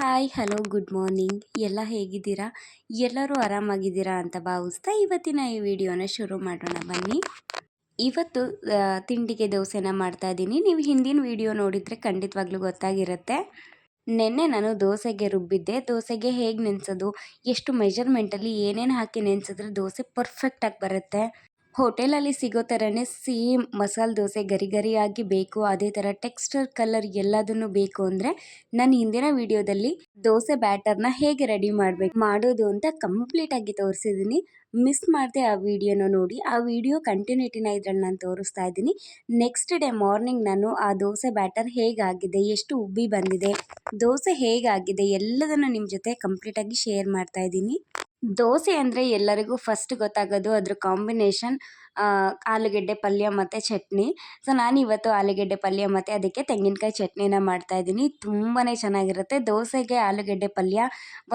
Hi hello good morning ಎಲ್ಲ ಹೇಗಿದ್ದೀರಾ? ಎಲ್ಲರೂ ಆರಾಮಾಗಿದ್ದೀರಾ ಅಂತ ಭಾವಿಸ್ತಾ ಇವತ್ತಿನ ಈ ವಿಡಿಯೋನ ಶುರು ಮಾಡೋಣ ಬನ್ನಿ. ಇವತ್ತು ತಿಂಡಿಗೆ ದೋಸೆನ ಮಾಡ್ತಾ ಇದ್ದೀನಿ. ನೀವು ಹಿಂದಿನ ವಿಡಿಯೋ ನೋಡಿದರೆ ಖಂಡಿತವಾಗ್ಲೂ ಗೊತ್ತಾಗಿರುತ್ತೆ. ನಿನ್ನೆ ನಾನು ದೋಸೆಗೆ ರುಬ್ಬಿದ್ದೆ. ದೋಸೆಗೆ ಹೇಗೆ ನೆನೆಸೋದು, ಎಷ್ಟು ಮೆಜರ್ಮೆಂಟಲ್ಲಿ ಏನೇನು ಹಾಕಿ ನೆನೆಸಿದ್ರೆ ದೋಸೆ ಪರ್ಫೆಕ್ಟಾಗಿ ಬರುತ್ತೆ. ಹೋಟೆಲಲ್ಲಿ ಸಿಗೋ ಥರನೇ ಸೇಮ್ ಮಸಾಲೆ ದೋಸೆ ಗರಿ ಗರಿಯಾಗಿ ಬೇಕು, ಅದೇ ಥರ ಟೆಕ್ಸ್ಚರ್, ಕಲರ್ ಎಲ್ಲದನ್ನು ಬೇಕು ಅಂದರೆ ನಾನು ಹಿಂದಿನ ವಿಡಿಯೋದಲ್ಲಿ ದೋಸೆ ಬ್ಯಾಟರ್ನ ಹೇಗೆ ರೆಡಿ ಮಾಡಬೇಕು, ಮಾಡೋದು ಅಂತ ಕಂಪ್ಲೀಟಾಗಿ ತೋರಿಸಿದ್ದೀನಿ ಮಿಸ್ ಮಾಡಿದೆ ಆ ವಿಡಿಯೋನ ನೋಡಿ, ಆ ವಿಡಿಯೋ ಕಂಟಿನ್ಯೂಟಿನ ಇದರಲ್ಲಿ ನಾನು ತೋರಿಸ್ತಾ ಇದ್ದೀನಿ. ನೆಕ್ಸ್ಟ್ ಡೇ ಮಾರ್ನಿಂಗ್ ನಾನು ಆ ದೋಸೆ ಬ್ಯಾಟರ್ ಹೇಗಾಗಿದೆ, ಎಷ್ಟು ಉಬ್ಬಿ ಬಂದಿದೆ, ದೋಸೆ ಹೇಗಾಗಿದೆ ಎಲ್ಲದನ್ನು ನಿಮ್ಮ ಜೊತೆ ಕಂಪ್ಲೀಟಾಗಿ ಶೇರ್ ಮಾಡ್ತಾ ಇದ್ದೀನಿ. ದೋಸೆ ಅಂದರೆ ಎಲ್ಲರಿಗೂ ಫಸ್ಟ್ ಗೊತ್ತಾಗೋದು ಅದ್ರ ಕಾಂಬಿನೇಷನ್ ಆಲೂಗೆಡ್ಡೆ ಪಲ್ಯ ಮತ್ತು ಚಟ್ನಿ. ಸೊ ನಾನು ಇವತ್ತು ಆಲೂಗೆಡ್ಡೆ ಪಲ್ಯ ಮತ್ತು ಅದಕ್ಕೆ ತೆಂಗಿನಕಾಯಿ ಚಟ್ನಿನ ಮಾಡ್ತಾಯಿದ್ದೀನಿ ತುಂಬಾ ಚೆನ್ನಾಗಿರುತ್ತೆ. ದೋಸೆಗೆ ಆಲೂಗಡ್ಡೆ ಪಲ್ಯ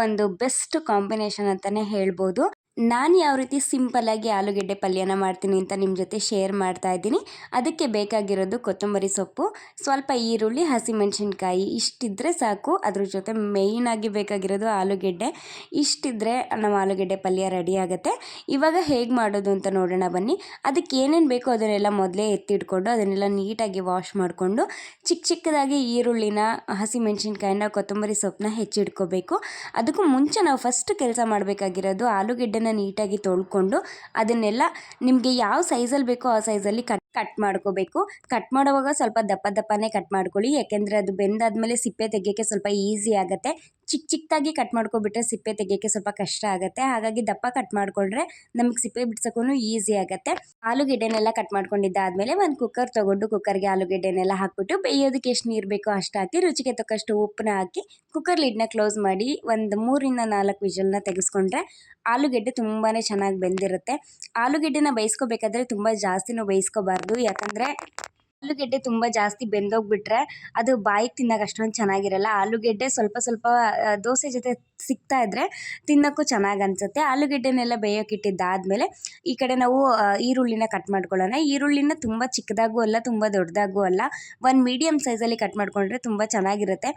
ಒಂದು ಬೆಸ್ಟ್ ಕಾಂಬಿನೇಷನ್ ಅಂತಲೇ ಹೇಳ್ಬೋದು. ನಾನು ಯಾವ ರೀತಿ ಸಿಂಪಲ್ಲಾಗಿ ಆಲೂಗೆಡ್ಡೆ ಪಲ್ಯನ ಮಾಡ್ತೀನಿ ಅಂತ ನಿಮ್ಮ ಜೊತೆ ಶೇರ್ ಮಾಡ್ತಾ ಇದ್ದೀನಿ. ಅದಕ್ಕೆ ಬೇಕಾಗಿರೋದು ಕೊತ್ತಂಬರಿ ಸೊಪ್ಪು, ಸ್ವಲ್ಪ ಈರುಳ್ಳಿ, ಹಸಿಮೆಣಸಿನ್ಕಾಯಿ, ಇಷ್ಟಿದ್ರೆ ಸಾಕು. ಅದ್ರ ಜೊತೆ ಮೇಯ್ನಾಗಿ ಬೇಕಾಗಿರೋದು ಆಲೂಗೆಡ್ಡೆ. ಇಷ್ಟಿದ್ರೆ ನಮ್ಮ ಆಲೂಗೆಡ್ಡೆ ಪಲ್ಯ ರೆಡಿ ಆಗುತ್ತೆ. ಇವಾಗ ಹೇಗೆ ಮಾಡೋದು ಅಂತ ನೋಡೋಣ ಬನ್ನಿ. ಅದಕ್ಕೆ ಏನೇನು ಬೇಕೋ ಅದನ್ನೆಲ್ಲ ಮೊದಲೇ ಎತ್ತಿಟ್ಕೊಂಡು ಅದನ್ನೆಲ್ಲ ನೀಟಾಗಿ ವಾಶ್ ಮಾಡಿಕೊಂಡು ಚಿಕ್ಕ ಚಿಕ್ಕದಾಗಿ ಈರುಳ್ಳಿನ, ಹಸಿಮೆಣಸಿನ್ಕಾಯಿನ, ಕೊತ್ತಂಬರಿ ಸೊಪ್ಪನ್ನ ಹೆಚ್ಚಿಟ್ಕೋಬೇಕು. ಅದಕ್ಕೂ ಮುಂಚೆ ನಾವು ಫಸ್ಟ್ ಕೆಲಸ ಮಾಡಬೇಕಾಗಿರೋದು ಆಲೂಗೆಡ್ಡೆನ ನೀಟಾಗಿ ತೊಳ್ಕೊಂಡು ಅದನ್ನೆಲ್ಲ ನಿಮಗೆ ಯಾವ ಸೈಜಲ್ಲಿ ಬೇಕೋ ಆ ಸೈಜಲ್ಲಿ ಕಟ್ ಕಟ್ ಮಾಡ್ಕೋಬೇಕು. ಕಟ್ ಮಾಡುವಾಗ ಸ್ವಲ್ಪ ದಪ್ಪ ದಪ್ಪನೇ ಕಟ್ ಮಾಡ್ಕೊಳ್ಳಿ. ಯಾಕೆಂದರೆ ಅದು ಬೆಂದಾದ್ಮೇಲೆ ಸಿಪ್ಪೆ ತೆಗೆಯೋಕ್ಕೆ ಸ್ವಲ್ಪ ಈಸಿ ಆಗುತ್ತೆ. ಚಿಕ್ಕ ಚಿಕ್ಕದಾಗಿ ಕಟ್ ಮಾಡ್ಕೊಬಿಟ್ರೆ ಸಿಪ್ಪೆ ತೆಗೆಯೋಕ್ಕೆ ಸ್ವಲ್ಪ ಕಷ್ಟ ಆಗುತ್ತೆ. ಹಾಗಾಗಿ ದಪ್ಪ ಕಟ್ ಮಾಡಿಕೊಂಡ್ರೆ ನಮಗೆ ಸಿಪ್ಪೆ ಬಿಡ್ಸೋಕ್ಕೂ ಈಸಿ ಆಗುತ್ತೆ. ಆಲೂಗೆಡ್ಡೆನೆಲ್ಲ ಕಟ್ ಮಾಡ್ಕೊಂಡಿದ್ದಾದಮೇಲೆ ಒಂದು ಕುಕ್ಕರ್ ತೊಗೊಂಡು ಕುಕ್ಕರ್ಗೆ ಆಲೂಗೆಡ್ಡೆನೆಲ್ಲ ಹಾಕ್ಬಿಟ್ಟು ಬೇಯೋದಕ್ಕೆ ಎಷ್ಟು ನೀರು ಬೇಕೋ ಅಷ್ಟು ಹಾಕಿ ರುಚಿಗೆ ತಕ್ಕಷ್ಟು ಉಪ್ಪನ್ನ ಹಾಕಿ ಕುಕ್ಕರ್ ಲಿಡ್ನ ಕ್ಲೋಸ್ ಮಾಡಿ ಒಂದು ಮೂರಿಂದ ನಾಲ್ಕು ವಿಜಲ್ನ ತೆಗೆಸ್ಕೊಂಡ್ರೆ ಆಲೂಗೆಡ್ಡೆ ತುಂಬಾ ಚೆನ್ನಾಗಿ ಬೆಂದಿರುತ್ತೆ. ಆಲೂಗೆಡ್ಡೆನ ಬೇಯಿಸ್ಕೋಬೇಕಾದ್ರೆ ತುಂಬ ಜಾಸ್ತಿನೂ ಬೇಯಿಸ್ಕೋಬಾರ್ದು. ಯಾಕಂದರೆ ಆಲೂಗೆಡ್ಡೆ ತುಂಬ ಜಾಸ್ತಿ ಬೆಂದೋಗ್ಬಿಟ್ರೆ ಅದು ಬಾಯಿಗೆ ತಿನ್ನೋಕೆ ಅಷ್ಟೊಂದು ಚೆನ್ನಾಗಿರಲ್ಲ. ಆಲೂಗೆಡ್ಡೆ ಸ್ವಲ್ಪ ಸ್ವಲ್ಪ ದೋಸೆ ಜೊತೆ ಸಿಗ್ತಾ ಇದ್ರೆ ತಿನ್ನೋಕ್ಕೂ ಚೆನ್ನಾಗಿ ಅನ್ಸುತ್ತೆ. ಆಲೂಗೆಡ್ಡೆನೆಲ್ಲ ಬೇಯೋಕೆ ಇಟ್ಟಿದ್ದಾದ್ಮೇಲೆ ಈ ಕಡೆ ನಾವು ಈರುಳ್ಳಿನ ಕಟ್ ಮಾಡ್ಕೊಳ್ಳೋಣ. ಈರುಳ್ಳಿನ ತುಂಬ ಚಿಕ್ಕದಾಗೂ ಅಲ್ಲ, ತುಂಬ ದೊಡ್ಡದಾಗೂ ಅಲ್ಲ, ಒಂದು ಮೀಡಿಯಮ್ ಸೈಜಲ್ಲಿ ಕಟ್ ಮಾಡಿಕೊಂಡ್ರೆ ತುಂಬ ಚೆನ್ನಾಗಿರುತ್ತೆ.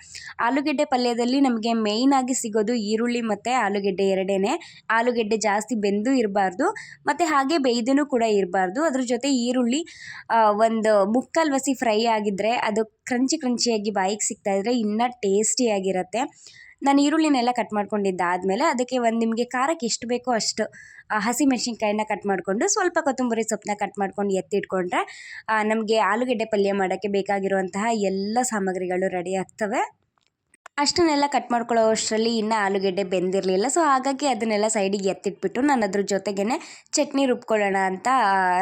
ಆಲೂಗೆಡ್ಡೆ ಪಲ್ಯದಲ್ಲಿ ನಮಗೆ ಮೇಯ್ನಾಗಿ ಸಿಗೋದು ಈರುಳ್ಳಿ ಮತ್ತು ಆಲೂಗೆಡ್ಡೆ ಎರಡೇ ಆಲೂಗೆಡ್ಡೆ ಜಾಸ್ತಿ ಬೆಂದು ಇರಬಾರ್ದು, ಮತ್ತು ಹಾಗೆ ಬೇಯ್ದೂ ಕೂಡ ಇರಬಾರ್ದು. ಅದ್ರ ಜೊತೆ ಈರುಳ್ಳಿ ಒಂದು ಮುಕ್ಕಾಲು ವಸಿ ಫ್ರೈ ಆಗಿದ್ದರೆ ಅದು ಕ್ರಂಚಿ ಕ್ರಂಚಿಯಾಗಿ ಬಾಯಿಗೆ ಸಿಗ್ತಾ ಇದ್ದರೆ ಇನ್ನೂ ಟೇಸ್ಟಿಯಾಗಿರುತ್ತೆ ನಾನು ಈರುಳ್ಳಿನೆಲ್ಲ ಕಟ್ ಮಾಡ್ಕೊಂಡಿದ್ದಾದಮೇಲೆ ಅದಕ್ಕೆ ಒಂದು ನಿಮಗೆ ಖಾರಕ್ಕೆ ಎಷ್ಟು ಬೇಕೋ ಅಷ್ಟು ಹಸಿ ಹಸಿಮೆಣ್ಸಿನ್ಕಾಯಿನ ಕಟ್ ಮಾಡಿಕೊಂಡು ಸ್ವಲ್ಪ ಕೊತ್ತಂಬರಿ ಸೊಪ್ಪನ್ನ ಕಟ್ ಮಾಡ್ಕೊಂಡು ಎತ್ತಿಟ್ಕೊಂಡ್ರೆ ನಮಗೆ ಆಲೂಗಡ್ಡೆ ಪಲ್ಯ ಮಾಡೋಕ್ಕೆ ಬೇಕಾಗಿರುವಂತಹ ಎಲ್ಲ ಸಾಮಗ್ರಿಗಳು ರೆಡಿ ಆಗ್ತವೆ. ಅಷ್ಟನ್ನೆಲ್ಲ ಕಟ್ ಮಾಡ್ಕೊಳ್ಳೋ ಅಷ್ಟರಲ್ಲಿ ಇನ್ನೂ ಆಲೂಗೆಡ್ಡೆ ಬೆಂದಿರಲಿಲ್ಲ. ಸೊ ಹಾಗಾಗಿ ಅದನ್ನೆಲ್ಲ ಸೈಡಿಗೆ ಎತ್ತಿಟ್ಬಿಟ್ಟು ನಾನು ಅದ್ರ ಜೊತೆಗೇ ಚಟ್ನಿ ರುಬ್ಕೊಳ್ಳೋಣ ಅಂತ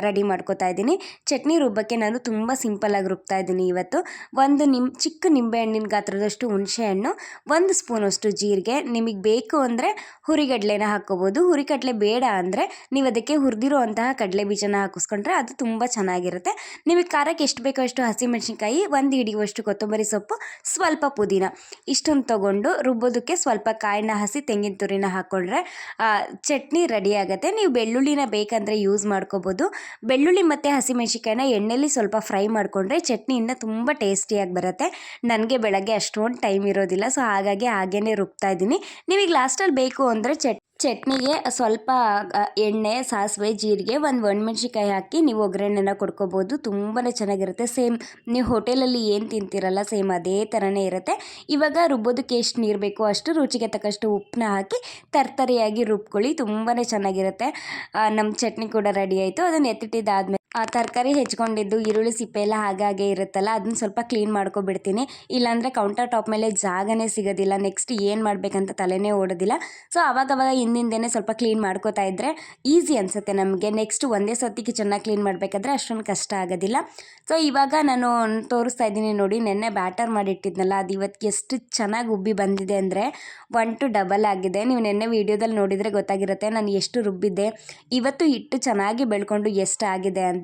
ರೆಡಿ ಮಾಡ್ಕೊತಾ ಇದ್ದೀನಿ. ಚಟ್ನಿ ರುಬ್ಬಕ್ಕೆ ನಾನು ತುಂಬ ಸಿಂಪಲಾಗಿ ರುಬ್ತಾ ಇದ್ದೀನಿ ಇವತ್ತು. ಒಂದು ನಿಮ್, ಚಿಕ್ಕ ನಿಂಬೆಹಣ್ಣಿನ ಗಾತ್ರದಷ್ಟು ಹುಣಸೆಹಣ್ಣು ಒಂದು ಸ್ಪೂನಷ್ಟು ಜೀರಿಗೆ. ನಿಮಗೆ ಬೇಕು ಅಂದರೆ ಹುರಿಗಡಲೆನ ಹಾಕ್ಕೋಬೋದು. ಹುರಿಗಡಲೆ ಬೇಡ ಅಂದರೆ ನೀವು ಅದಕ್ಕೆ ಹುರಿದಿರೋ ಅಂತಹ ಕಡಲೆ ಬೀಜನ ಹಾಕಿಸ್ಕೊಂಡ್ರೆ ಅದು ತುಂಬ ಚೆನ್ನಾಗಿರುತ್ತೆ. ನಿಮಗೆ ಖಾರಕ್ಕೆ ಎಷ್ಟು ಬೇಕೋ ಅಷ್ಟು ಹಸಿಮೆಣಸಿನ್ಕಾಯಿ, ಒಂದು ಹಿಡಿಯುವಷ್ಟು ಕೊತ್ತಂಬರಿ ಸೊಪ್ಪು, ಸ್ವಲ್ಪ ಪುದೀನ. ಇಷ್ಟೊಂದು ತೊಗೊಂಡು ರುಬ್ಬೋದಕ್ಕೆ ಸ್ವಲ್ಪ ಕಾಯಿನ ಹಸಿ ತೆಂಗಿನ ತುರಿನ ಹಾಕ್ಕೊಂಡ್ರೆ ಚಟ್ನಿ ರೆಡಿ ಆಗುತ್ತೆ. ನೀವು ಬೆಳ್ಳುಳ್ಳಿನ ಬೇಕಂದರೆ ಯೂಸ್ ಮಾಡ್ಕೋಬೋದು. ಬೆಳ್ಳುಳ್ಳಿ ಮತ್ತು ಹಸಿಮೆಣ್ಸಿಕಾಯಿನ ಎಣ್ಣೆಲಿ ಸ್ವಲ್ಪ ಫ್ರೈ ಮಾಡಿಕೊಂಡ್ರೆ ಚಟ್ನಿಯಿಂದ ತುಂಬ ಟೇಸ್ಟಿಯಾಗಿ ಬರುತ್ತೆ. ನನಗೆ ಬೆಳಗ್ಗೆ ಅಷ್ಟೊಂದು ಟೈಮ್ ಇರೋದಿಲ್ಲ ಸೊ ಹಾಗಾಗಿ ಹಾಗೇ ರುಬ್ತಾ ಇದ್ದೀನಿ. ನಿಮಗೆ ಲಾಸ್ಟಲ್ಲಿ ಬೇಕು ಅಂದರೆ ಚಟ್ ಚಟ್ನಿಗೆ ಸ್ವಲ್ಪ ಎಣ್ಣೆ, ಸಾಸಿವೆ, ಜೀರಿಗೆ ಒಂದು ಒಣಮೆಣ್ಸಿಕಾಯಿ ಹಾಕಿ ನೀವು ಒಗ್ಗರಣೆನ ಕೊಡ್ಕೋಬೋದು. ತುಂಬಾ ಚೆನ್ನಾಗಿರುತ್ತೆ. ಸೇಮ್ ನೀವು ಹೋಟೆಲಲ್ಲಿ ಏನು ತಿಂತೀರಲ್ಲ, ಸೇಮ್ ಅದೇ ಥರನೇ ಇರುತ್ತೆ. ಇವಾಗ ರುಬ್ಬೋದಕ್ಕೆ ಎಷ್ಟು ನೀರು ಬೇಕೋ ಅಷ್ಟು ರುಚಿಗೆ ತಕ್ಕಷ್ಟು ಉಪ್ಪನ್ನ ಹಾಕಿ ತರ್ತರಿಯಾಗಿ ರುಬ್ಕೊಳ್ಳಿ. ತುಂಬಾ ಚೆನ್ನಾಗಿರುತ್ತೆ. ನಮ್ಮ ಚಟ್ನಿ ಕೂಡ ರೆಡಿ ಆಯಿತು. ಅದನ್ನು ಎತ್ತಿಟ್ಟಿದ್ದಾದ್ಮೇಲೆ ಆ ತರಕಾರಿ ಹೆಚ್ಕೊಂಡಿದ್ದು, ಈರುಳ್ಳಿ ಸಿಪ್ಪೆ ಎಲ್ಲ ಹಾಗಾಗೆ ಇರುತ್ತಲ್ಲ, ಅದನ್ನ ಸ್ವಲ್ಪ ಕ್ಲೀನ್ ಮಾಡ್ಕೊಬಿಡ್ತೀನಿ. ಇಲ್ಲಾಂದರೆ ಕೌಂಟರ್ ಟಾಪ್ ಮೇಲೆ ಜಾಗನೇ ಸಿಗೋದಿಲ್ಲ. ನೆಕ್ಸ್ಟ್ ಏನು ಮಾಡಬೇಕಂತ ತಲೆನೇ ಓಡೋದಿಲ್ಲ. ಸೊ ಅವಾಗವಾಗ ಹಿಂದಿಂದೇನೆ ಸ್ವಲ್ಪ ಕ್ಲೀನ್ ಮಾಡ್ಕೋತಾ ಇದ್ದರೆ ಈಸಿ ಅನಿಸುತ್ತೆ ನಮಗೆ. ನೆಕ್ಸ್ಟ್ ಒಂದೇ ಸತಿ ಕಿಚನ್ನ ಕ್ಲೀನ್ ಮಾಡಬೇಕಾದ್ರೆ ಅಷ್ಟೊಂದು ಕಷ್ಟ ಆಗೋದಿಲ್ಲ. ಸೊ ಇವಾಗ ನಾನು ತೋರಿಸ್ತಾ ಇದ್ದೀನಿ ನೋಡಿ, ನೆನ್ನೆ ಬ್ಯಾಟರ್ ಮಾಡಿಟ್ಟಿದ್ನಲ್ಲ, ಅದು ಇವತ್ತು ಎಷ್ಟು ಚೆನ್ನಾಗಿ ಉಬ್ಬಿ ಬಂದಿದೆ ಅಂದರೆ ಒನ್ ಟು ಡಬಲ್ ಆಗಿದೆ. ನೀವು ನೆನ್ನೆ ವೀಡಿಯೋದಲ್ಲಿ ನೋಡಿದರೆ ಗೊತ್ತಾಗಿರುತ್ತೆ, ನಾನು ಎಷ್ಟು ರುಬ್ಬಿದ್ದೆ. ಇವತ್ತು ಹಿಟ್ಟು ಚೆನ್ನಾಗಿ ಬೆಳ್ಕೊಂಡು ಎಷ್ಟಾಗಿದೆ ಅಂತ.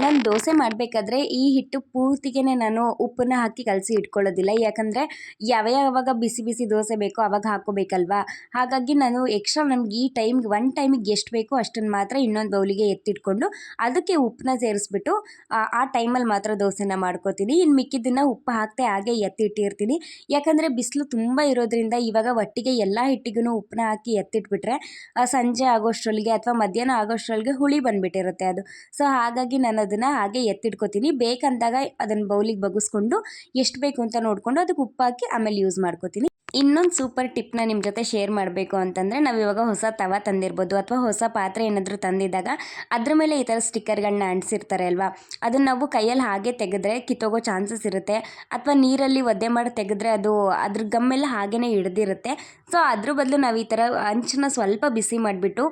ನಾನು ದೋಸೆ ಮಾಡಬೇಕಾದ್ರೆ ಈ ಹಿಟ್ಟು ಪೂರ್ತಿಗೆ ನಾನು ಉಪ್ಪನ್ನ ಹಾಕಿ ಕಲಸಿ ಇಟ್ಕೊಳ್ಳೋದಿಲ್ಲ. ಯಾಕಂದರೆ ಯಾವ ಯಾವಾಗ ಬಿಸಿ ಬಿಸಿ ದೋಸೆ ಬೇಕೋ ಅವಾಗ ಹಾಕೋಬೇಕಲ್ವಾ ಹಾಗಾಗಿ ನಾನು ಎಕ್ಸ್ಟ್ರಾ ನಮ್ಗೆ ಈ ಟೈಮ್ಗೆ ಒನ್ ಟೈಮಿಗೆ ಎಷ್ಟು ಬೇಕೋ ಅಷ್ಟನ್ನು ಮಾತ್ರ ಇನ್ನೊಂದು ಬೌಲಿಗೆ ಎತ್ತಿಟ್ಕೊಂಡು ಅದಕ್ಕೆ ಉಪ್ಪನ್ನ ಸೇರಿಸ್ಬಿಟ್ಟು, ಆ- ಟೈಮಲ್ಲಿ ಮಾತ್ರ ದೋಸೆನ ಮಾಡ್ಕೋತೀನಿ. ಇನ್ನು ಮಿಕ್ಕಿದ್ದನ್ನು ಉಪ್ಪು ಹಾಕ್ತೆ ಹಾಗೆ ಎತ್ತಿಟ್ಟಿರ್ತೀನಿ. ಯಾಕಂದರೆ ಬಿಸಿಲು ತುಂಬ ಇರೋದ್ರಿಂದ ಇವಾಗ ಒಟ್ಟಿಗೆ ಎಲ್ಲ ಹಿಟ್ಟಿಗೂ ಉಪ್ಪನ್ನ ಹಾಕಿ ಎತ್ತಿಟ್ಬಿಟ್ರೆ ಸಂಜೆ ಆಗೋಷ್ಟರೊಳಗೆ ಅಥವಾ ಮಧ್ಯಾಹ್ನ ಆಗೋಷ್ಟರೊಳಗೆ ಹುಳಿ ಬಂದುಬಿಟ್ಟಿರುತ್ತೆ ಅದು. ಸೊ, ಹಾಗಾಗಿ ನಾನು ಅದನ್ನು ಹಾಗೆ ಎತ್ತಿಟ್ಕೊತೀನಿ. ಬೇಕಂದಾಗ ಅದನ್ನು ಬೌಲಿಗೆ ಬಗ್ಗಿಸ್ಕೊಂಡು ಎಷ್ಟು ಬೇಕು ಅಂತ ನೋಡಿಕೊಂಡು ಅದಕ್ಕೆ ಉಪ್ಪು ಹಾಕಿ ಆಮೇಲೆ ಯೂಸ್ ಮಾಡ್ಕೋತೀನಿ. ಇನ್ನೊಂದು ಸೂಪರ್ ಟಿಪ್ನ ನಿಮ್ಮ ಜೊತೆ ಶೇರ್ ಮಾಡಬೇಕು ಅಂತಂದರೆ ನಾವು ಇವಾಗ ಹೊಸ ತವ ತಂದಿರ್ಬೋದು ಅಥವಾ ಹೊಸ ಪಾತ್ರೆ ಏನಾದರೂ ತಂದಿದ್ದಾಗ ಅದ್ರ ಮೇಲೆ ಈ ಥರ ಸ್ಟಿಕ್ಕರ್ಗಳನ್ನ ಅಂಟಿಸಿರ್ತಾರೆ ಅಲ್ವಾ? ಅದನ್ನು ನಾವು ಕೈಯಲ್ಲಿ ಹಾಗೆ ತೆಗೆದ್ರೆ ಕಿತ್ತೋಗೋ ಚಾನ್ಸಸ್ ಇರುತ್ತೆ. ಅಥವಾ ನೀರಲ್ಲಿ ಒದ್ದೆ ಮಾಡಿ ತೆಗೆದ್ರೆ ಅದು ಅದ್ರ ಗಮ್ಮೆಲ್ಲ ಹಾಗೇ ಹಿಡ್ದಿರುತ್ತೆ. ಸೊ ಅದ್ರ ಬದಲು ನಾವು ಈ ಥರ ಅಂಚನ್ನ ಸ್ವಲ್ಪ ಬಿಸಿ ಮಾಡಿಬಿಟ್ಟು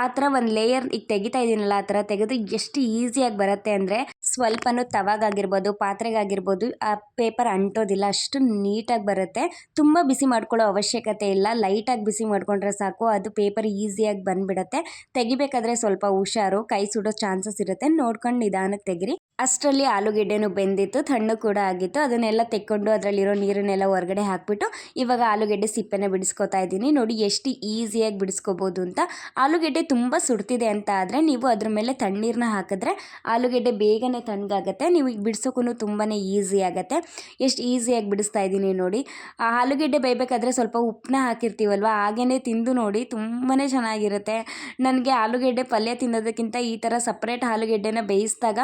ಆ ಥರ ಒಂದು ಲೇಯರ್ ಈಗ ತೆಗಿತಾ ಇದ್ದೀನಲ್ಲ ಆ ಥರ ತೆಗೆದು ಎಷ್ಟು ಈಸಿಯಾಗಿ ಬರುತ್ತೆ ಅಂದರೆ ಸ್ವಲ್ಪನೂ ತವಾಗಾಗಿರ್ಬೋದು ಪಾತ್ರೆಗಾಗಿರ್ಬೋದು ಆ ಪೇಪರ್ ಅಂಟೋದಿಲ್ಲ, ಅಷ್ಟು ನೀಟಾಗಿ ಬರುತ್ತೆ. ತುಂಬ ಬಿಸಿ ಮಾಡ್ಕೊಳ್ಳೋ ಅವಶ್ಯಕತೆ ಇಲ್ಲ. ಲೈಟಾಗಿ ಬಿಸಿ ಮಾಡಿಕೊಂಡ್ರೆ ಸಾಕು. ಅದು ಪೇಪರ್ ಈಸಿಯಾಗಿ ಬಂದ್ಬಿಡುತ್ತೆ. ತೆಗಿಬೇಕಾದ್ರೆ ಸ್ವಲ್ಪ ಹುಷಾರು. ಕೈ ಸುಡೋ ಚಾನ್ಸಸ್ ಇರುತ್ತೆ. ನೋಡ್ಕೊಂಡು ನಿಧಾನಕ್ಕೆ ತೆಗಿರಿ. ಅಷ್ಟರಲ್ಲಿ ಆಲೂಗೆಡ್ಡೆನೂ ಬೆಂದಿತ್ತು ತಣ್ಣು ಕೂಡ ಆಗಿತ್ತು. ಅದನ್ನೆಲ್ಲ ತೆಕ್ಕೊಂಡು ಅದರಲ್ಲಿರೋ ನೀರನ್ನೆಲ್ಲ ಹೊರಗಡೆ ಹಾಕ್ಬಿಟ್ಟು ಇವಾಗ ಆಲೂಗೆಡ್ಡೆ ಸಿಪ್ಪೆನ ಬಿಡಿಸ್ಕೊತಾ ಇದ್ದೀನಿ. ನೋಡಿ ಎಷ್ಟು ಈಸಿಯಾಗಿ ಬಿಡಿಸ್ಕೋಬೋದು ಅಂತ. ಆಲೂಗೆಡ್ಡೆ ತುಂಬ ಸುಡ್ತಿದೆ ಅಂತ ಆದರೆ ನೀವು ಅದ್ರ ಮೇಲೆ ತಣ್ಣೀರನ್ನ ಹಾಕಿದ್ರೆ ಆಲೂಗೆಡ್ಡೆ ಬೇಗನೆ ತಣ್ಣಗಾಗತ್ತೆ. ನೀವು ಈಗ ಬಿಡಿಸೋಕ್ಕೂ ತುಂಬಾ ಈಸಿ ಆಗುತ್ತೆ. ಎಷ್ಟು ಈಸಿಯಾಗಿ ಬಿಡಿಸ್ತಾ ಇದ್ದೀನಿ ನೋಡಿ. ಆ ಆಲೂಗೆಡ್ಡೆ ಬೇಯಬೇಕಾದ್ರೆ ಸ್ವಲ್ಪ ಉಪ್ಪನ್ನ ಹಾಕಿರ್ತೀವಲ್ವ? ಹಾಗೇ ತಿಂದು ನೋಡಿ ತುಂಬಾ ಚೆನ್ನಾಗಿರುತ್ತೆ. ನನಗೆ ಆಲೂಗೆಡ್ಡೆ ಪಲ್ಯ ತಿನ್ನೋದಕ್ಕಿಂತ ಈ ಥರ ಸಪ್ರೇಟ್ ಆಲೂಗೆಡ್ಡೆನ ಬೇಯಿಸಿದಾಗ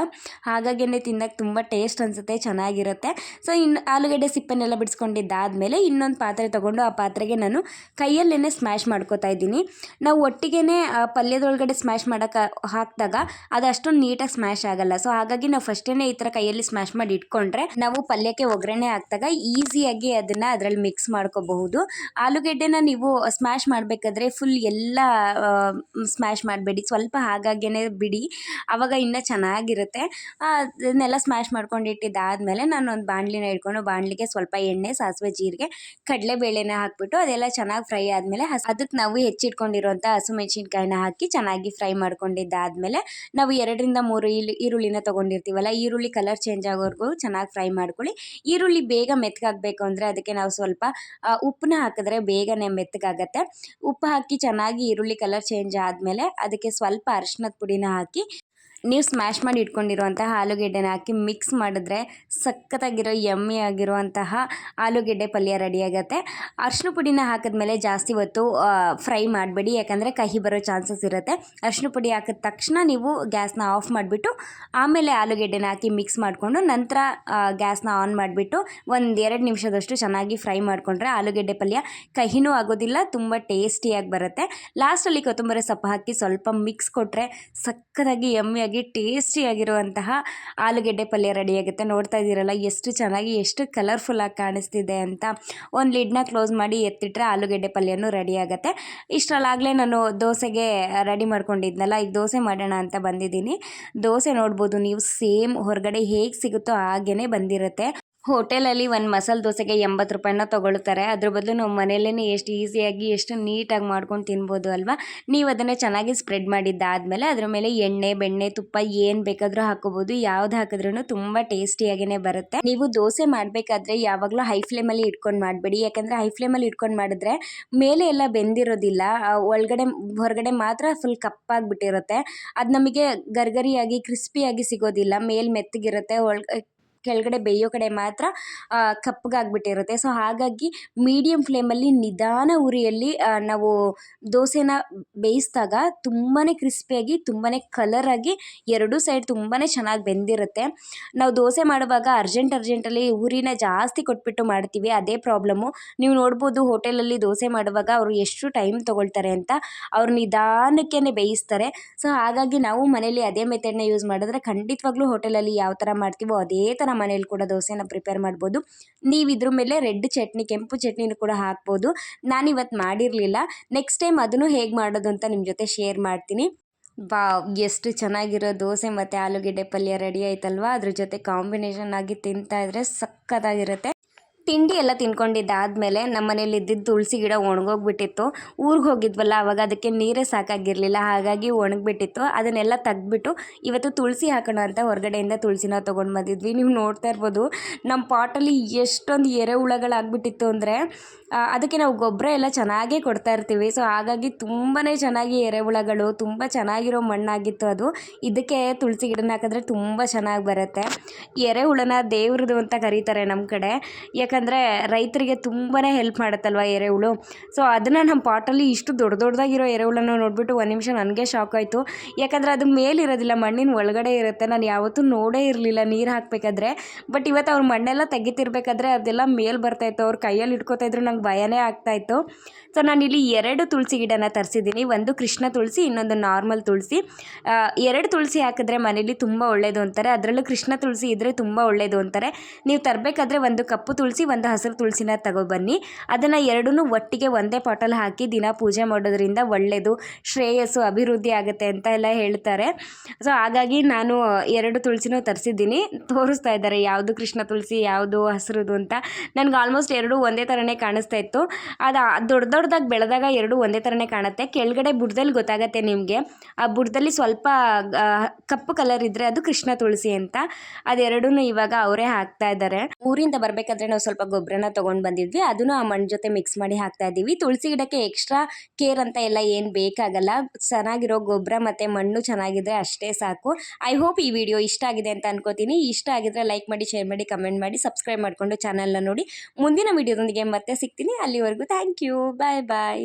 ಹಾಗಾಗೇ ತಿನ್ನೋಕೆ ತುಂಬ ಟೇಸ್ಟ್ ಅನಿಸುತ್ತೆ, ಚೆನ್ನಾಗಿರುತ್ತೆ. ಸೊ ಇನ್ನು ಆಲೂಗಡ್ಡೆ ಸಿಪ್ಪೆನೆಲ್ಲ ಬಿಡಿಸ್ಕೊಂಡಿದ್ದಾದಮೇಲೆ ಇನ್ನೊಂದು ಪಾತ್ರೆ ತೊಗೊಂಡು ಆ ಪಾತ್ರೆಗೆ ನಾನು ಕೈಯಲ್ಲೇ ಸ್ಮ್ಯಾಶ್ ಮಾಡ್ಕೋತಾ ಇದ್ದೀನಿ. ನಾವು ಒಟ್ಟಿಗೆ ಪಲ್ಯದೊಳಗಡೆ ಸ್ಮ್ಯಾಶ್ ಮಾಡೋಕೆ ಹಾಕಿದಾಗ ಅದು ಅಷ್ಟೊಂದು ನೀಟಾಗಿ ಸ್ಮ್ಯಾಶ್ ಆಗಲ್ಲ. ಸೊ ಹಾಗಾಗಿ ನಾವು ಫಸ್ಟೇ ಈ ಥರ ಕೈಯಲ್ಲಿ ಸ್ಮ್ಯಾಶ್ ಮಾಡಿ ಇಟ್ಕೊಂಡ್ರೆ ನಾವು ಪಲ್ಯಕ್ಕೆ ಒಗ್ಗರಣೆ ಹಾಕಿದಾಗ ಈಸಿಯಾಗಿ ಅದನ್ನು ಅದರಲ್ಲಿ ಮಿಕ್ಸ್ ಮಾಡ್ಕೋಬಹುದು. ಆಲೂಗಡ್ಡೆನ ನೀವು ಸ್ಮ್ಯಾಶ್ ಮಾಡಬೇಕಾದ್ರೆ ಫುಲ್ ಎಲ್ಲ ಸ್ಮ್ಯಾಶ್ ಮಾಡಬೇಡಿ. ಸ್ವಲ್ಪ ಹಾಗಾಗೇ ಬಿಡಿ. ಆವಾಗ ಇನ್ನೂ ಚೆನ್ನಾಗಿರುತ್ತೆ. ಅದನ್ನೆಲ್ಲ ಸ್ಮ್ಯಾಶ್ ಮಾಡ್ಕೊಂಡು ಇಟ್ಟಿದ್ದಾದಮೇಲೆ ನಾನು ಒಂದು ಬಾಣಲಿನ ಇಟ್ಕೊಂಡು ಬಾಣಲಿಗೆ ಸ್ವಲ್ಪ ಎಣ್ಣೆ, ಸಾಸಿವೆ, ಜೀರಿಗೆ, ಕಡಲೆಬೇಳೆನ ಹಾಕ್ಬಿಟ್ಟು ಅದೆಲ್ಲ ಚೆನ್ನಾಗಿ ಫ್ರೈ ಆದಮೇಲೆ ಅದಕ್ಕೆ ನಾವು ಹೆಚ್ಚಿಟ್ಕೊಂಡಿರುವಂಥ ಹಸಿಮೆಣ್ಸಿನ್ಕಾಯಿನ ಹಾಕಿ ಚೆನ್ನಾಗಿ ಫ್ರೈ ಮಾಡ್ಕೊಂಡಿದ್ದಾದ್ಮೇಲೆ ನಾವು ಎರಡರಿಂದ ಮೂರು ಈರುಳ್ಳಿನ ತೊಗೊಂಡಿರ್ತೀವಲ್ಲ, ಈರುಳ್ಳಿ ಕಲರ್ ಚೇಂಜ್ ಆಗೋವರೆಗೂ ಚೆನ್ನಾಗಿ ಫ್ರೈ ಮಾಡ್ಕೊಳ್ಳಿ. ಈರುಳ್ಳಿ ಬೇಗ ಮೆತ್ತಗಾಗಬೇಕು ಅಂದರೆ ಅದಕ್ಕೆ ನಾವು ಸ್ವಲ್ಪ ಉಪ್ಪನ್ನ ಹಾಕಿದ್ರೆ ಬೇಗನೆ ಮೆತ್ತಗಾಗತ್ತೆ ಉಪ್ಪು ಹಾಕಿ ಚೆನ್ನಾಗಿ ಈರುಳ್ಳಿ ಕಲರ್ ಚೇಂಜ್ ಆದಮೇಲೆ ಅದಕ್ಕೆ ಸ್ವಲ್ಪ ಅರಿಶಿನದ ಪುಡಿನ ಹಾಕಿ ನೀವು ಸ್ಮ್ಯಾಶ್ ಮಾಡಿ ಇಟ್ಕೊಂಡಿರುವಂತಹ ಆಲೂಗೆಡ್ಡೆನ ಹಾಕಿ ಮಿಕ್ಸ್ ಮಾಡಿದ್ರೆ ಸಖತ್ತಾಗಿರೋ ಯಮ್ಮಿ ಆಗಿರುವಂತಹ ಆಲೂಗೆಡ್ಡೆ ಪಲ್ಯ ರೆಡಿ ಆಗುತ್ತೆ. ಅರಿಶಿನ ಪುಡಿನ ಹಾಕಿದ್ಮೇಲೆ ಜಾಸ್ತಿ ಹೊತ್ತು ಫ್ರೈ ಮಾಡಬೇಡಿ. ಯಾಕಂದರೆ ಕಹಿ ಬರೋ ಚಾನ್ಸಸ್ ಇರುತ್ತೆ. ಅರ್ಶಿನ ಪುಡಿ ಹಾಕಿದ ತಕ್ಷಣ ನೀವು ಗ್ಯಾಸ್ನ ಆಫ್ ಮಾಡಿಬಿಟ್ಟು, ಆಮೇಲೆ ಆಲೂಗೆಡ್ಡೆನ ಹಾಕಿ ಮಿಕ್ಸ್ ಮಾಡಿಕೊಂಡು ನಂತರ ಗ್ಯಾಸ್ನ ಆನ್ ಮಾಡಿಬಿಟ್ಟು ಒಂದು ಎರಡು ನಿಮಿಷದಷ್ಟು ಚೆನ್ನಾಗಿ ಫ್ರೈ ಮಾಡಿಕೊಂಡ್ರೆ ಆಲೂಗೆಡ್ಡೆ ಪಲ್ಯ ಕಹಿನೂ ಆಗೋದಿಲ್ಲ, ತುಂಬ ಟೇಸ್ಟಿಯಾಗಿ ಬರುತ್ತೆ. ಲಾಸ್ಟಲ್ಲಿ ಕೊತ್ತಂಬರಿ ಸೊಪ್ಪು ಹಾಕಿ ಸ್ವಲ್ಪ ಮಿಕ್ಸ್ ಕೊಟ್ಟರೆ ಸಕ್ಕತ್ತಾಗಿ ಯಮ್ಮಿಯಾಗಿ ಟೇಸ್ಟಿಯಾಗಿರುವಂತಹ ಆಲೂಗೆಡ್ಡೆ ಪಲ್ಯ ರೆಡಿಯಾಗುತ್ತೆ. ನೋಡ್ತಾ ಇದ್ದೀರಲ್ಲ, ಎಷ್ಟು ಚೆನ್ನಾಗಿ, ಎಷ್ಟು ಕಲರ್ಫುಲ್ಲಾಗಿ ಕಾಣಿಸ್ತಿದೆ ಅಂತ. ಒಂದು ಲಿಡ್ನ ಕ್ಲೋಸ್ ಮಾಡಿ ಎತ್ತಿಟ್ರೆ ಆಲೂಗೆಡ್ಡೆ ಪಲ್ಯನೂ ರೆಡಿ ಆಗುತ್ತೆ. ಇಷ್ಟರಲ್ಲಾಗಲೇ ನಾನು ದೋಸೆಗೆ ರೆಡಿ ಮಾಡ್ಕೊಂಡಿದ್ನಲ್ಲ, ಈಗ ದೋಸೆ ಮಾಡೋಣ ಅಂತ ಬಂದಿದ್ದೀನಿ. ದೋಸೆ ನೋಡ್ಬೋದು, ನೀವು ಸೇಮ್ ಹೊರಗಡೆ ಹೇಗೆ ಸಿಗುತ್ತೋ ಹಾಗೇ ಬಂದಿರುತ್ತೆ. ಹೋಟೆಲಲ್ಲಿ ಒಂದು ಮಸಾಲೆ ದೋಸೆಗೆ ಎಂಬತ್ತು ರೂಪಾಯಿನ ತೊಗೊಳ್ತಾರೆ. ಅದ್ರ ಬದಲು ನಾವು ಮನೆಯಲ್ಲೇ ಎಷ್ಟು ಈಸಿಯಾಗಿ, ಎಷ್ಟು ನೀಟಾಗಿ ಮಾಡ್ಕೊಂಡು ತಿನ್ಬೋದು ಅಲ್ವಾ? ನೀವು ಅದನ್ನು ಚೆನ್ನಾಗಿ ಸ್ಪ್ರೆಡ್ ಮಾಡಿದ್ದಾದಮೇಲೆ ಅದ್ರ ಮೇಲೆ ಎಣ್ಣೆ, ಬೆಣ್ಣೆ, ತುಪ್ಪ ಏನು ಬೇಕಾದರೂ ಹಾಕೋಬೋದು. ಯಾವ್ದು ಹಾಕಿದ್ರೂ ತುಂಬ ಟೇಸ್ಟಿಯಾಗೇ ಬರುತ್ತೆ. ನೀವು ದೋಸೆ ಮಾಡಬೇಕಾದ್ರೆ ಯಾವಾಗಲೂ ಹೈ ಫ್ಲೇಮಲ್ಲಿ ಇಟ್ಕೊಂಡು ಮಾಡಬೇಡಿ. ಯಾಕಂದರೆ ಹೈ ಫ್ಲೇಮಲ್ಲಿ ಇಟ್ಕೊಂಡು ಮಾಡಿದ್ರೆ ಮೇಲೆ ಎಲ್ಲ ಬೆಂದಿರೋದಿಲ್ಲ. ಒಳಗಡೆ, ಹೊರಗಡೆ ಮಾತ್ರ ಫುಲ್ ಕಪ್ಪಾಗಿಬಿಟ್ಟಿರುತ್ತೆ ಅದು ನಮಗೆ ಗರ್ಗರಿಯಾಗಿ ಕ್ರಿಸ್ಪಿಯಾಗಿ ಸಿಗೋದಿಲ್ಲ. ಮೇಲ್ ಮೆತ್ತಗಿರುತ್ತೆ. ಒಳ ಕೆಳಗಡೆ ಬೇಯೋ ಕಡೆ ಮಾತ್ರ ಕಪ್ಪಗಾಗ್ಬಿಟ್ಟಿರುತ್ತೆ ಸೊ ಹಾಗಾಗಿ ಮೀಡಿಯಮ್ ಫ್ಲೇಮಲ್ಲಿ ನಿಧಾನ ಉರಿಯಲ್ಲಿ ನಾವು ದೋಸೆನ ಬೇಯಿಸಿದಾಗ ತುಂಬಾ ಕ್ರಿಸ್ಪಿಯಾಗಿ ತುಂಬಾ ಕಲರಾಗಿ ಎರಡೂ ಸೈಡ್ ತುಂಬಾ ಚೆನ್ನಾಗಿ ಬೆಂದಿರುತ್ತೆ. ನಾವು ದೋಸೆ ಮಾಡುವಾಗ ಅರ್ಜೆಂಟ್ ಅರ್ಜೆಂಟಲ್ಲಿ ಉರಿನ ಜಾಸ್ತಿ ಕೊಟ್ಬಿಟ್ಟು ಮಾಡ್ತೀವಿ, ಅದೇ ಪ್ರಾಬ್ಲಮ್ಮು ನೀವು ನೋಡ್ಬೋದು ಹೋಟೆಲಲ್ಲಿ ದೋಸೆ ಮಾಡುವಾಗ ಅವರು ಎಷ್ಟು ಟೈಮ್ ತೊಗೊಳ್ತಾರೆ ಅಂತ, ಅವ್ರು ನಿಧಾನಕ್ಕೇ ಬೇಯಿಸ್ತಾರೆ. ಸೊ ಹಾಗಾಗಿ ನಾವು ಮನೇಲಿ ಅದೇ ಮೆಥಡ್ನ ಯೂಸ್ ಮಾಡಿದ್ರೆ ಖಂಡಿತವಾಗ್ಲೂ ಹೋಟೆಲಲ್ಲಿ ಯಾವ ಥರ ಮಾಡ್ತೀವೋ ಅದೇ ಥರ ಮನೇಲಿ ಕೂಡ ದೋಸೆನ ಪ್ರಿಪೇರ್ ಮಾಡ್ಬೋದು. ನೀವು ಇದ್ರ ಮೇಲೆ ರೆಡ್ ಚಟ್ನಿ, ಕೆಂಪು ಚಟ್ನಿನೂ ಕೂಡ ಹಾಕ್ಬೋದು. ನಾನಿವತ್ತು ಮಾಡಿರಲಿಲ್ಲ. ನೆಕ್ಸ್ಟ್ ಟೈಮ್ ಅದನ್ನು ಹೇಗೆ ಮಾಡೋದು ಅಂತ ನಿಮ್ಮ ಜೊತೆ ಶೇರ್ ಮಾಡ್ತೀನಿ. ಬಾ ಎಷ್ಟು ಚೆನ್ನಾಗಿರೋ ದೋಸೆ ಮತ್ತು ಆಲೂಗೆಡ್ಡೆ ಪಲ್ಯ ರೆಡಿ ಆಯ್ತಲ್ವಾ? ಅದ್ರ ಜೊತೆ ಕಾಂಬಿನೇಷನ್ ಆಗಿ ತಿಂತಾ ಇದ್ರೆ ಸಕ್ಕತ್ತಾಗಿರುತ್ತೆ ತಿಂಡಿ ಎಲ್ಲ ತಿನ್ಕೊಂಡಿದ್ದಾದಮೇಲೆ ನಮ್ಮ ಮನೇಲಿ ಇದ್ದಿದ್ದು ತುಳಸಿ ಗಿಡ ಒಣಗೋಗ್ಬಿಟ್ಟಿತ್ತು. ಊರಿಗೆ ಹೋಗಿದ್ವಲ್ಲ, ಅವಾಗ ಅದಕ್ಕೆ ನೀರೇ ಸಾಕಾಗಿರಲಿಲ್ಲ. ಹಾಗಾಗಿ ಒಣಗಿಬಿಟ್ಟಿತ್ತು. ಅದನ್ನೆಲ್ಲ ತೆಗ್ದ್ಬಿಟ್ಟು ಇವತ್ತು ತುಳಸಿ ಹಾಕೋಣ ಅಂತ ಹೊರಗಡೆಯಿಂದ ತುಳಸಿನ ತೊಗೊಂಡು ಬಂದಿದ್ವಿ. ನೀವು ನೋಡ್ತಾ ಇರ್ಬೋದು ನಮ್ಮ ಪಾಟಲ್ಲಿ ಎಷ್ಟೊಂದು ಎರೆಹುಳಗಳಾಗ್ಬಿಟ್ಟಿತ್ತು ಅಂದರೆ ಅದಕ್ಕೆ ನಾವು ಗೊಬ್ಬರ ಎಲ್ಲ ಚೆನ್ನಾಗೇ ಕೊಡ್ತಾ ಇರ್ತೀವಿ. ಸೊ ಹಾಗಾಗಿ ತುಂಬಾ ಚೆನ್ನಾಗಿ ಎರೆಹುಳಗಳು ತುಂಬ ಚೆನ್ನಾಗಿರೋ ಮಣ್ಣಾಗಿತ್ತು ಅದು. ಇದಕ್ಕೆ ತುಳಸಿ ಗಿಡನ ಹಾಕಿದ್ರೆ ತುಂಬ ಚೆನ್ನಾಗಿ ಬರುತ್ತೆ. ಎರೆಹುಳನ ದೇವ್ರದು ಅಂತ ಕರೀತಾರೆ ನಮ್ಮ ಕಡೆ. ಯಾಕಂದರೆ ರೈತರಿಗೆ ತುಂಬಾ ಹೆಲ್ಪ್ ಮಾಡುತ್ತಲ್ವ ಎರೆಹುಳು ಸೊ ಅದನ್ನು ನಮ್ಮ ಪಾಟಲ್ಲಿ ಇಷ್ಟು ದೊಡ್ಡ ದೊಡ್ಡದಾಗಿರೋ ಎರೆಹುಳನ ನೋಡಿಬಿಟ್ಟು ಒಂದು ನಿಮಿಷ ನನಗೆ ಶಾಕ್ ಆಯಿತು. ಯಾಕಂದರೆ ಅದು ಮೇಲಿರೋದಿಲ್ಲ, ಮಣ್ಣಿನ ಒಳಗಡೆ ಇರುತ್ತೆ. ನಾನು ಯಾವತ್ತೂ ನೋಡೇ ಇರಲಿಲ್ಲ ನೀರು ಹಾಕಬೇಕಾದ್ರೆ. ಬಟ್ ಇವತ್ತು ಅವ್ರ ಮಣ್ಣೆಲ್ಲ ತೆಗಿತಿರ್ಬೇಕಾದ್ರೆ ಅದೆಲ್ಲ ಮೇಲೆ ಬರ್ತಾಯಿತ್ತು ಅವ್ರ ಕೈಯಲ್ಲಿ ಇಟ್ಕೋತಾ ಇದ್ರು ನಂಗೆ ಭಯನೇ ಆಗ್ತಾಯಿತ್ತು ಸೊ ನಾನಿಲ್ಲಿ ಎರಡು ತುಳಸಿ ಗಿಡನ ತರಿಸಿದ್ದೀನಿ. ಒಂದು ಕೃಷ್ಣ ತುಳಸಿ, ಇನ್ನೊಂದು ನಾರ್ಮಲ್ ತುಳಸಿ. ಎರಡು ತುಳಸಿ ಹಾಕಿದ್ರೆ ಮನೇಲಿ ತುಂಬ ಒಳ್ಳೆಯದು ಅಂತಾರೆ. ಅದರಲ್ಲೂ ಕೃಷ್ಣ ತುಳಸಿ ಇದ್ದರೆ ತುಂಬ ಒಳ್ಳೆಯದು ಅಂತಾರೆ. ನೀವು ತರಬೇಕಾದ್ರೆ ಒಂದು ಕಪ್ಪು ತುಳಸಿ, ಒಂದು ಹಸಿರು ತುಳಸಿನ ತಗೊಬನ್ನಿ. ಅದನ್ನು ಎರಡೂ ಒಟ್ಟಿಗೆ ಒಂದೇ ಪಾಟಲ್ಲಿ ಹಾಕಿ ದಿನ ಪೂಜೆ ಮಾಡೋದ್ರಿಂದ ಒಳ್ಳೆಯದು ಶ್ರೇಯಸ್ಸು, ಅಭಿವೃದ್ಧಿ ಆಗುತ್ತೆ ಅಂತ ಎಲ್ಲ ಹೇಳ್ತಾರೆ. ಸೊ ಹಾಗಾಗಿ ನಾನು ಎರಡು ತುಳಸಿನೂ ತರಿಸಿದ್ದೀನಿ. ತೋರಿಸ್ತಾ ಇದ್ದಾರೆ ಯಾವುದು ಕೃಷ್ಣ ತುಳಸಿ, ಯಾವುದು ಹಸಿರುದು ಅಂತ. ನನಗೆ ಆಲ್ಮೋಸ್ಟ್ ಎರಡು ಒಂದೇ ಥರನೇ ಕಾಣಿಸ್ತಾ ಇತ್ತು. ಅದು ದೊಡ್ಡ ದೊಡ್ಡದಾಗಿ ಬೆಳೆದಾಗ ಎರಡು ಒಂದೇ ಥರನೇ ಕಾಣುತ್ತೆ. ಕೆಳಗಡೆ ಬುಡದಲ್ಲಿ ಗೊತ್ತಾಗತ್ತೆ ನಿಮಗೆ. ಆ ಬುಡದಲ್ಲಿ ಸ್ವಲ್ಪ ಕಪ್ಪು ಕಲರ್ ಇದ್ದರೆ ಅದು ಕೃಷ್ಣ ತುಳಸಿ ಅಂತ. ಅದೆರಡೂ ಇವಾಗ ಅವರೇ ಹಾಕ್ತಾ ಇದ್ದಾರೆ. ಊರಿಂದ ಬರಬೇಕಾದ್ರೆ ನಾವು ಸ್ವಲ್ಪ ಗೊಬ್ಬರನ ತೊಗೊಂಡು ಬಂದಿದ್ವಿ. ಅದನ್ನು ಆ ಮಣ್ಣು ಜೊತೆ ಮಿಕ್ಸ್ ಮಾಡಿ ಹಾಕ್ತಾ ಇದ್ದೀವಿ. ತುಳಸಿ ಗಿಡಕ್ಕೆ ಎಕ್ಸ್ಟ್ರಾ ಕೇರ್ ಅಂತ ಎಲ್ಲ ಏನು ಬೇಕಾಗಲ್ಲ. ಚೆನ್ನಾಗಿರೋ ಗೊಬ್ಬರ ಮತ್ತು ಮಣ್ಣು ಚೆನ್ನಾಗಿದ್ರೆ ಅಷ್ಟೇ ಸಾಕು. ಐ ಹೋಪ್ ಈ ವಿಡಿಯೋ ಇಷ್ಟ ಆಗಿದೆ ಅಂತ ಅನ್ಕೋತೀನಿ. ಇಷ್ಟ ಆಗಿದ್ರೆ ಲೈಕ್ ಮಾಡಿ ಶೇರ್ ಮಾಡಿ ಕಮೆಂಟ್ ಮಾಡಿ ಸಬ್ಸ್ಕ್ರೈಬ್ ಮಾಡಿಕೊಂಡು ಚಾನಲ್ನ ನೋಡಿ. ಮುಂದಿನ ವಿಡಿಯೋದೊಂದಿಗೆ ಮತ್ತೆ ಸಿಗ್ತೀನಿ ಅಲ್ಲಿವರೆಗೂ ಥ್ಯಾಂಕ್ ಯು ಬಾಯ್ ಬಾಯ್